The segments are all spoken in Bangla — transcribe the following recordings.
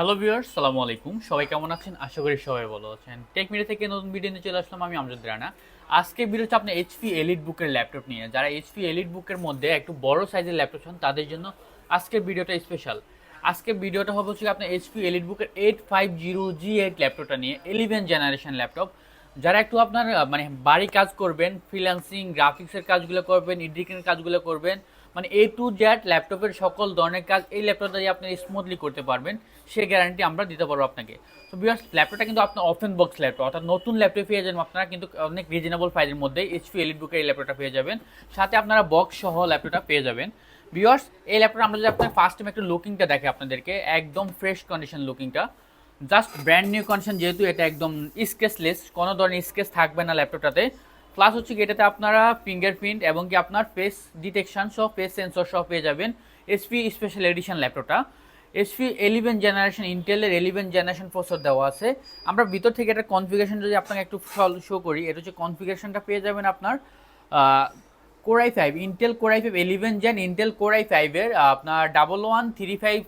হ্যালো ভিউয়ার্স সালামু আলাইকুম। সবাই কেমন আছেন? আশা করি সবাই ভালো আছেন। টেক মিডিয়া থেকে নতুন ভিডিও নিয়ে চলে আসলাম। আমি আমজাদ রানা। আজকে ভিডিও হচ্ছে আপনার এইচপি এলিট বুকের ল্যাপটপ নিয়ে। যারা এইচপি এলিট বুকের মধ্যে একটু বড় সাইজের ল্যাপটপ চান, তাদের জন্য আজকের ভিডিওটা স্পেশাল আজকে ভিডিওটা হবে হচ্ছে আপনার এইচপি এলিট বুকের eight five zero G eight ল্যাপটপটা নিয়ে ইলেভেন জেনারেশন ল্যাপটপ যারা একটু আপনার মানে বাড়ি কাজ করবেন ফ্রিল্যান্সিং গ্রাফিক্সের কাজগুলো করবেন এডিটিংয়ের কাজগুলো করবেন মানে এ টু জেড ল্যাপটপের সকল ধরনের কাজ এই ল্যাপটপটা দিয়ে আপনি স্মুথলি করতে পারবেন, সে গ্যারান্টি আমরা দিতে পারব আপনাকে। তো বিকজ ল্যাপটপটা কিন্তু আপনার ওপেন বক্স ল্যাপটপ অর্থাৎ নতুন ল্যাপটপ পেয়ে যাবেন আপনারা, কিন্তু অনেক রিজনেবল প্রাইসের মধ্যে এইচপি এলিট বুকের এই ল্যাপটপটা পেয়ে যাবেন। সাথে আপনারা বক্স সহ ল্যাপটপটা পেয়ে যাবেন। বিয়ার্স এই ল্যাপটপ আমরা যদি আপনার ফার্স্ট টাইম একটু লুকিংটা দেখে আপনাদেরকে, একদম ফ্রেশ কন্ডিশন লুকিংটা জাস্ট ব্র্যান্ড নিউ কন্ডিশন যেহেতু এটা একদম স্কেচলেস কোনো ধরনের স্কেচ থাকবে না ল্যাপটপটাতে প্লাস হচ্ছে কি, এটাতে আপনারা ফিঙ্গারপ্রিন্ট এবং কি আপনার ফেস ডিটেকশন সহ ফেস সেন্সর সহ পেয়ে যাবেন এসপি স্পেশাল এডিশন ল্যাপটপটা। এসপি এলিভেন জেনারেশন ইন্টেলের এলিভেন জেনারেশন প্রসেসর দেওয়া আছে। আমরা ভিতর থেকে এটা কনফিগারেশন যদি আপনাকে একটু শো করি, এটা হচ্ছে কনফিগারেশনটা পেয়ে যাবেন আপনার core i five Intel core i five eleven gen Intel core i ফাইভের আপনার double one three five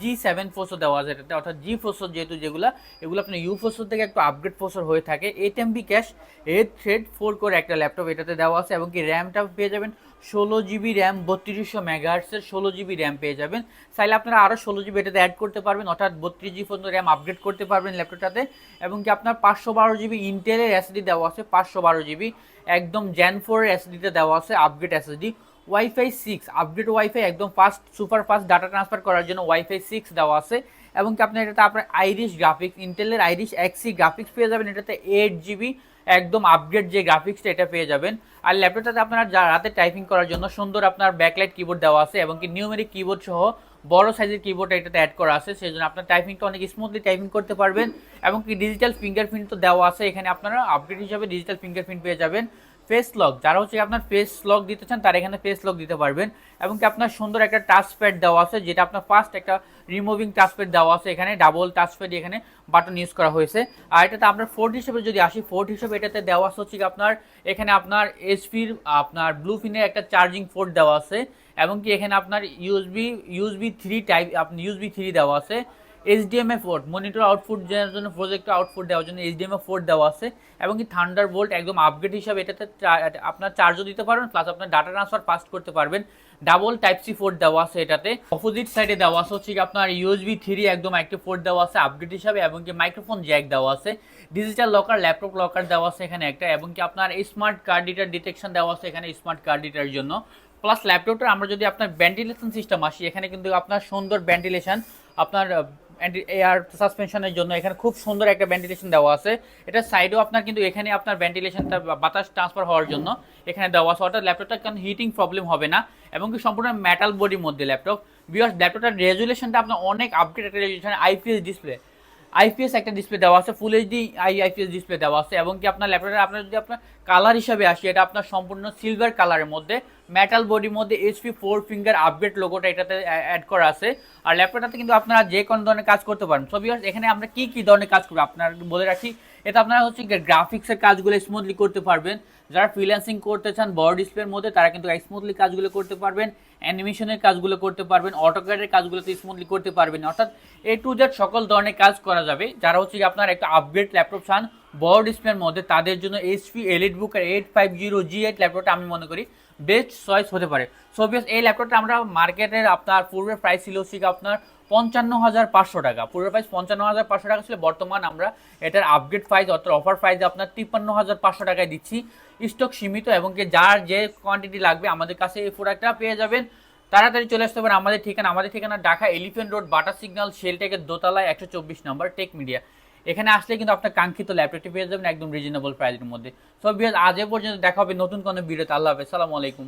G seven processor দেওয়া আছে, এটাতে। অর্থাৎ জি ফোসর যেহেতু যেগুলো, এগুলো আপনার ইউ ফোসর থেকে একটু আপগ্রেড ফোসর হয়ে থাকে। Eight MB cache eight thread four করে একটা ল্যাপটপ এটাতে দেওয়া আছে এবং কি র্যামটা পেয়ে যাবেন। ষোলো জিবি র্যাম বত্রিশশো মেগাহার্সের ষোলো জিবি র্যাম পেয়ে যাবেন। চাইলে আপনারা আরও ষোলো জিবি এটাতে অ্যাড করতে পারবেন, অর্থাৎ বত্রিশ জিবি পর্যন্ত র্যাম আপগ্রেড করতে পারবেন ল্যাপটপটাতে এবং কি আপনার পাঁচশো বারো জিবি ইন্টেলের এসডি দেওয়া আছে, পাঁচশো বারো জিবি একদম জ্যান ফোর এসডিতে দেওয়া আছে upgrade SSD WiFi six upgrade WiFi একদম fast super fast data transfer করার জন্য ওয়াইফাই সিক্স দেওয়া আছে। এবং কি আপনার এটাতে আপনার আইরিশ গ্রাফিক্স ইন্টেলের আইরিশ এক্সি গ্রাফিক্স পেয়ে যাবেন। এটাতে এইট জিবি একদম আপগ্রেড যে গ্রাফিক্সটা এটা পেয়ে যাবেন। আর ল্যাপটপটাতে আপনার যা রাতে টাইপিং করার জন্য সুন্দর আপনার ব্যাকলাইট কিবোর্ড দেওয়া আছে এবং কি নিউমেরিক কিবোর্ড সহ বড় সাইজের কিবোর্ড এটাতে অ্যাড করা আছে। সেই জন্য আপনার টাইপিংটা অনেক স্মুথলি টাইপিং করতে পারবেন। এবং কি ডিজিটাল ফিঙ্গারপ্রিন্ট তো দেওয়া আছে। এখানে আপনারা আপডেট হিসাবে ডিজিটাল ফিঙ্গারপ্রিন্ট পেয়ে যাবেন। ফেস লক যারা হচ্ছে আপনার ফেস লক দিতে চান, তারা এখানে ফেস লক দিতে পারবেন। এবং কি আপনার সুন্দর একটা টাচ প্যাড দেওয়া আছে, যেটা আপনার ফার্স্ট একটা রিমুভিং টাচ প্যাড দেওয়া আছে এখানে ডাবল টাচ এখানে বাটন ইউজ করা হয়েছে। আর এটাতে আপনার ফোর্ট হিসেবে যদি আসি ফোর্ট হিসেবে এটাতে দেওয়া আছে হচ্ছে আপনার, এখানে আপনার এসপির আপনার ব্লু ফিনের একটা চার্জিং পোর্ট দেওয়া আছে। এবং কি এখানে আপনার ইউএসবি ইউএসবি থ্রি টাইপ আপনি ইউএসবি থ্রি দেওয়া আছে। এইচডিএমএ ফোর্ট মনিটর আউটপুট দেওয়ার জন্য প্রজেক্টর আউটপুট দেওয়ার জন্য এইচডিএমএ ফোর্ট দেওয়া আছে, এবং কি থান্ডার বোল্ট একদম আপগ্রেড হিসাবে এটাতে আপনার চার্জও দিতে পারবেন প্লাস আপনার ডাটা ট্রান্সফার ফাস্ট করতে পারবেন। ডাবল টাইপ সি পোর্ট দেওয়া আছে এটাতে। অপোজিট সাইডে দেওয়া আছে হচ্ছে আপনার ইউএসবি থ্রি একদম একটা পোর্ট দেওয়া আছে আপগ্রেড হিসাবে, এবং কি মাইক্রোফোন জ্যাক দেওয়া আছে। ডিজিটাল লকার ল্যাপটপ লকার দেওয়া আছে এখানে একটা, এবং কি আপনার স্মার্ট কার্ড ডিটার ডিটেকশন দেওয়া আছে এখানে স্মার্ট কার্ড ডিটার জন্য। প্লাস ল্যাপটপটা আমরা যদি আপনার ভেন্টিলেশন সিস্টেম আসি, এখানে কিন্তু আপনার সুন্দর ভেন্টিলেশন আপনার এয়ার সাসপেনশনের জন্য এখানে খুব সুন্দর একটা ভেন্টিলেশন দেওয়া আছে। এটা সাইডেও আপনার কিন্তু এখানে আপনার ভেন্টিলেশনটা বাতাস ট্রান্সফার হওয়ার জন্য এখানে দেওয়া আছে। অর্থাৎ ল্যাপটপটা কারণ হিটিং প্রবলেম হবে না। এবং কি সম্পূর্ণ মেটাল বডির মধ্যে ল্যাপটপ বিকজ ল্যাপটপটার রেজুলেশনটা আপনার অনেক আপডেট একটা রেজুলেশন আইপিএস ডিসপ্লে আইপিএস একটা ডিসপ্লে দেওয়া আছে full HD I IPS display দেওয়া আছে এবং কি আপনার ল্যাপটপে আপনার যদি আপনার কালার হিসাবে আসি, এটা আপনার সম্পূর্ণ সিলভার কালারের মধ্যে মেটাল বডির মধ্যে এইচপি ফোর ফিঙ্গার আপগ্রেড লোগোটা এটাতে অ্যাড করা আছে। আর ল্যাপটপটাতে কিন্তু আপনারা যে কোনো ধরনের কাজ করতে পারেন। সো বিকজ এখানে আমরা কী কী ধরনের কাজ করব? আপনার বলে রাখি এটা আপনারা হচ্ছে গ্রাফিক্সের কাজগুলো স্মুথলি করতে পারবেন। যারা ফ্রিল্যান্সিং করতে চান, বড় ডিসপ্লের মধ্যে, তারা কিন্তু স্মুথলি কাজগুলো করতে পারবেন। অ্যানিমেশনের কাজগুলো করতে পারবেন অটোক্যাডের কাজগুলোতে স্মুথলি করতে পারবেন। অর্থাৎ এ টু জেড সকল ধরনের কাজ করা যাবে। যারা হচ্ছে আপনার একটা আপগ্রেড ল্যাপটপ চান, বড় ডিসপ্লের মধ্যে, তাদের জন্য এইচপি এলিট বুকের eight five zero G eight ল্যাপটপটা আমি মনে করি বেস্ট চয়েস হতে পারে। সো বিকজ এই ল্যাপটপটা আমরা মার্কেটের আপনার পূর্বের প্রাইস ছিল হচ্ছে আপনার পঞ্চান্ন হাজার পাঁচশো টাকা। পূর্বের প্রাইস পঞ্চান্ন হাজার পাঁচশো টাকা ছিল। বর্তমান আমরা এটার আপগ্রেড প্রাইস অর্থাৎ অফার প্রাইসে আপনার তিপ্পান্ন হাজার পাঁচশো টাকায় দিচ্ছি। স্টক সীমিত এবং কি যার যে কোয়ান্টিটি লাগবে আমাদের কাছে এই প্রোডাক্টটা পেয়ে যাবেন। তাড়াতাড়ি চলে আসতে পারেন আমাদের ঠিকানা। আমাদের ঠিকানা ঢাকা এলিফেন্ট রোড বাটার সিগন্যাল শেলটেকের দোতলায় একশো চব্বিশ নম্বর টেক মিডিয়া এখানে আসলে কিন্তু আপনার কাঙ্ক্ষিত ল্যাপটপটি পেয়ে যাবেন একদম রিজনেবল প্রাইসের মধ্যে। সব বিয়াজ আজ পর্যন্ত দেখা হবে নতুন কোনো ভিডিওতে আল্লাহ হাফেজ। সালামু আলাইকুম।